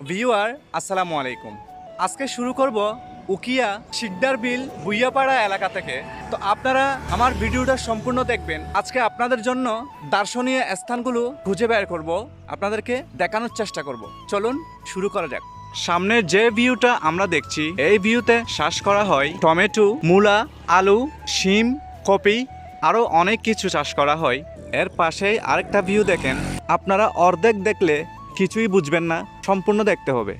Viewer, আসসালামু আলাইকুম। আজকে শুরু করব উকিয়া শিকদার বিল বুইয়াপাড়া এলাকা থেকে। তো আপনারা আমার ভিডিওটা সম্পূর্ণ দেখবেন। আজকে আপনাদের জন্য দার্শনীয় স্থানগুলো খুঁজে বের করব। আপনাদেরকে দেখানোর চেষ্টা করব। চলুন শুরু করা যাক। সামনে যে ভিউটা আমরা দেখছি, এই ভিউতে চাষ করা হয় টমেটো, মূলা, আলু, শিম, কপি, আরও অনেক কিছু চাষ করা হয়। এর পাশেই আরেকটা ভিউ দেখেন। আপনারা অর্ধেক দেখলে কিছুই বুঝবেন না, সম্পূর্ণ দেখতে হবে।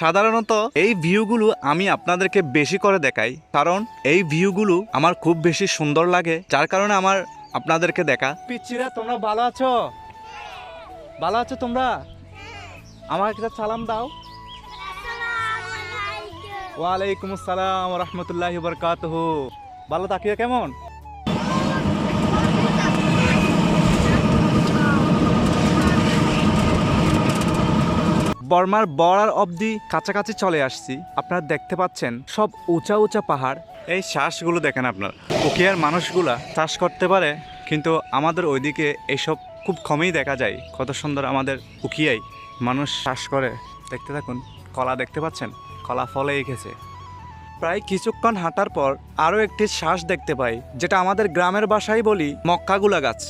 সাধারণত এই ভিউগুলো আমি আপনাদেরকে বেশি করে দেখাই, কারণ এই ভিউগুলো আমার খুব বেশি সুন্দর লাগে, যার কারণে আমার আপনাদেরকে দেখা। পিচ্ছিরা তোমরা ভালো আছো? ভালো আছো তোমরা? আমার একটা সালাম দাও। ওয়ালাইকুম আসসালাম রহমতুল্লাহ বরকাতহ ভালো তাকিয়ে কেমন? বর্মার বর্ডার অবধি কাছাকাছি চলে আসছি। আপনারা দেখতে পাচ্ছেন সব উঁচা উঁচা পাহাড়। এই শ্বাসগুলো দেখেন আপনার। উকিয়ার মানুষগুলা চাষ করতে পারে কিন্তু আমাদের ওইদিকে এইসব খুব কমই দেখা যায়। কত সুন্দর আমাদের উকিয়াই মানুষ চাষ করে। দেখতে থাকুন, কলা দেখতে পাচ্ছেন? কলা ফলে এঁকেছে। প্রায় কিছুক্ষণ হাঁটার পর আরও একটি শ্বাস দেখতে পাই, যেটা আমাদের গ্রামের বাসায় বলি মক্কাগুলা গাছ।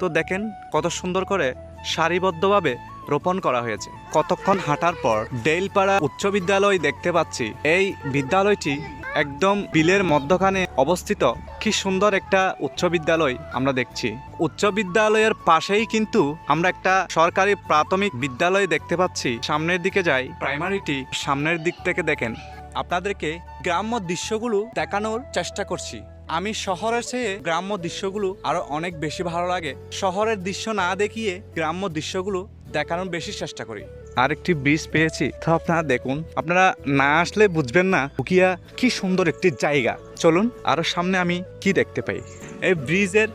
তো দেখেন কত সুন্দর করে সারিবদ্ধভাবে রোপণ করা হয়েছে। কতক্ষণ হাঁটার পর ডেইলপাড়া উচ্চ বিদ্যালয় দেখতে পাচ্ছি। এই বিদ্যালয়টি একদম বিলের মধ্যখানে অবস্থিত কি সুন্দর একটা উচ্চ বিদ্যালয় আমরা দেখছি। উচ্চ বিদ্যালয়ের পাশেই কিন্তু আমরা একটা সরকারি প্রাথমিক বিদ্যালয় দেখতে পাচ্ছি। সামনের দিকে যাই, প্রাইমারিটি সামনের দিক থেকে দেখেন। আপনাদেরকে গ্রাম্য দৃশ্যগুলো দেখানোর চেষ্টা করছি। আমি শহরের চেয়ে গ্রাম্য দৃশ্যগুলো আরও অনেক বেশি ভালো লাগে। শহরের দৃশ্য না দেখিয়ে গ্রাম্য দৃশ্যগুলো দেখানোর বেশি চেষ্টা করি। আরেকটি ব্রিজ পেয়েছি। তো আপনারা দেখুন, আপনারা না আসলে বুঝবেন না উকিয়া কি সুন্দর একটি জায়গা। চলুন, আরও সামনে আমি কি দেখতে পাই? এই ব্রিজের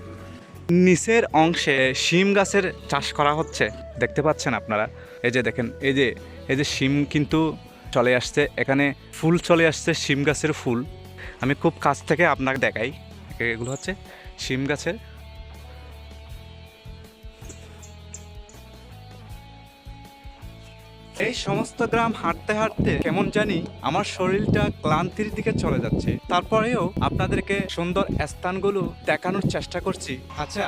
নিচের অংশে শিম গাছের চাষ করা হচ্ছে। দেখতে পাচ্ছেন আপনারা? এই যে দেখেন, এই যে এই যে শিম কিন্তু চলে আসছে। এখানে ফুল চলে আসছে, শিম গাছের ফুল। আমি খুব কাছ থেকে আপনাকে দেখাই। এগুলো হচ্ছে শিম গাছের এই সমস্ত গ্রাম হাঁটতে হাঁটতে কেমন জানি আমার শরীরটা ক্লান্তির দিকে চলে যাচ্ছে। তারপরেও আপনাদেরকে সুন্দর স্থানগুলো দেখানোর চেষ্টা করছি। আচ্ছা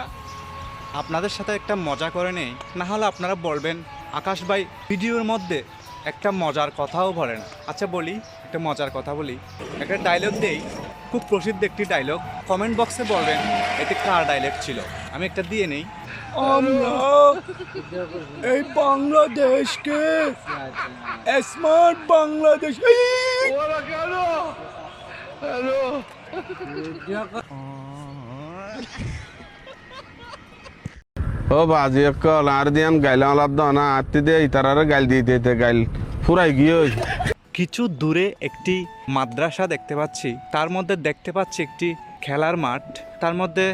আপনাদের সাথে একটা মজা করে নেই। না হলে আপনারা বলবেন, আকাশ ভাই, ভিডিওর মধ্যে একটা মজার কথাও বলেন। আচ্ছা বলি, একটা মজার কথা বলি। একটা ডায়লগ দেই। খুব প্রসিদ্ধ একটি ডায়লগ কমেন্ট বক্সে বলবেন এটি কার ডায়লগ ছিল? আমি একটা দিয়ে নেই। আমরা এই বাংলাদেশকে স্মার্ট বাংলাদেশ। ও বাজি কল আর দিয়াম গাইলাম লাভ না আত্মি দিয়ে ইতারারে গাইল দিয়ে দিতে গাইল ফুরাই গিয়ে কিছু দূরে একটি মাদ্রাসা দেখতে পাচ্ছি। তার মধ্যে দেখতে পাচ্ছি একটি খেলার মাঠ। তার মধ্যে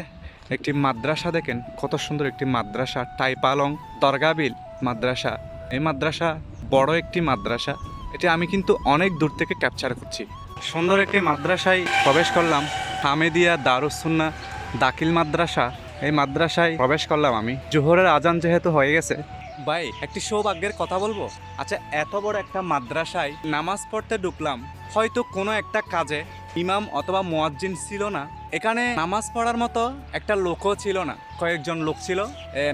একটি মাদ্রাসা দেখেন, কত সুন্দর একটি মাদ্রাসা। টাইপালং দরগাবিল মাদ্রাসা। এই মাদ্রাসা বড় একটি মাদ্রাসা। এটি আমি কিন্তু অনেক দূর থেকে ক্যাপচার করছি। সুন্দর একটি মাদ্রাসায় প্রবেশ করলাম। হামেদিয়া দারুসুন্না দাখিল মাদ্রাসা। এই মাদ্রাসায় প্রবেশ করলাম আমি। জোহরের আজান যেহেতু হয়ে গেছে। ভাই, একটি সৌভাগ্যের কথা বলব? আচ্ছা এত বড় একটা মাদ্রাসায় নামাজ পড়তে ঢুকলাম। হয়তো কোনো একটা কাজে ইমাম অথবা মোয়াজ্জিন ছিল না। এখানে নামাজ পড়ার মতো একটা লোকও ছিল না। কয়েকজন লোক ছিল।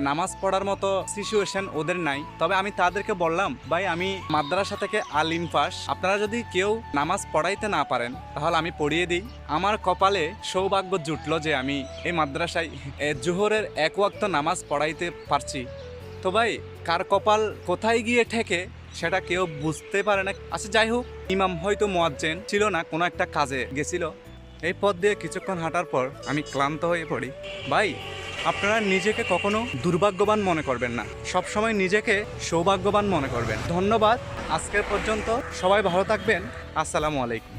নামাজ পড়ার মতো সিচুয়েশন ওদের নাই। তবে আমি তাদেরকে বললাম, ভাই, আমি মাদ্রাসা থেকে আলিম পাস আপনারা যদি কেউ নামাজ পড়াইতে না পারেন, তাহলে আমি পড়িয়ে দিই। আমার কপালে সৌভাগ্য জুটলো যে আমি এই মাদ্রাসায় জোহরের এক ওয়াক্ত নামাজ পড়াইতে পারছি। তো ভাই, কার কপাল কোথায় গিয়ে ঠেকে? সেটা কেউ বুঝতে পারে না। আচ্ছা যাই হোক, ইমাম হয়তো মোয়াজ্জেন ছিল না, কোনো একটা কাজে গেছিল। এই পথ দিয়ে কিছুক্ষণ হাঁটার পর আমি ক্লান্ত হয়ে পড়ি। ভাই, আপনারা নিজেকে কখনো দুর্ভাগ্যবান মনে করবেন না। সবসময় নিজেকে সৌভাগ্যবান মনে করবেন। ধন্যবাদ। আজকের পর্যন্ত সবাই ভালো থাকবেন। আসসালামু আলাইকুম।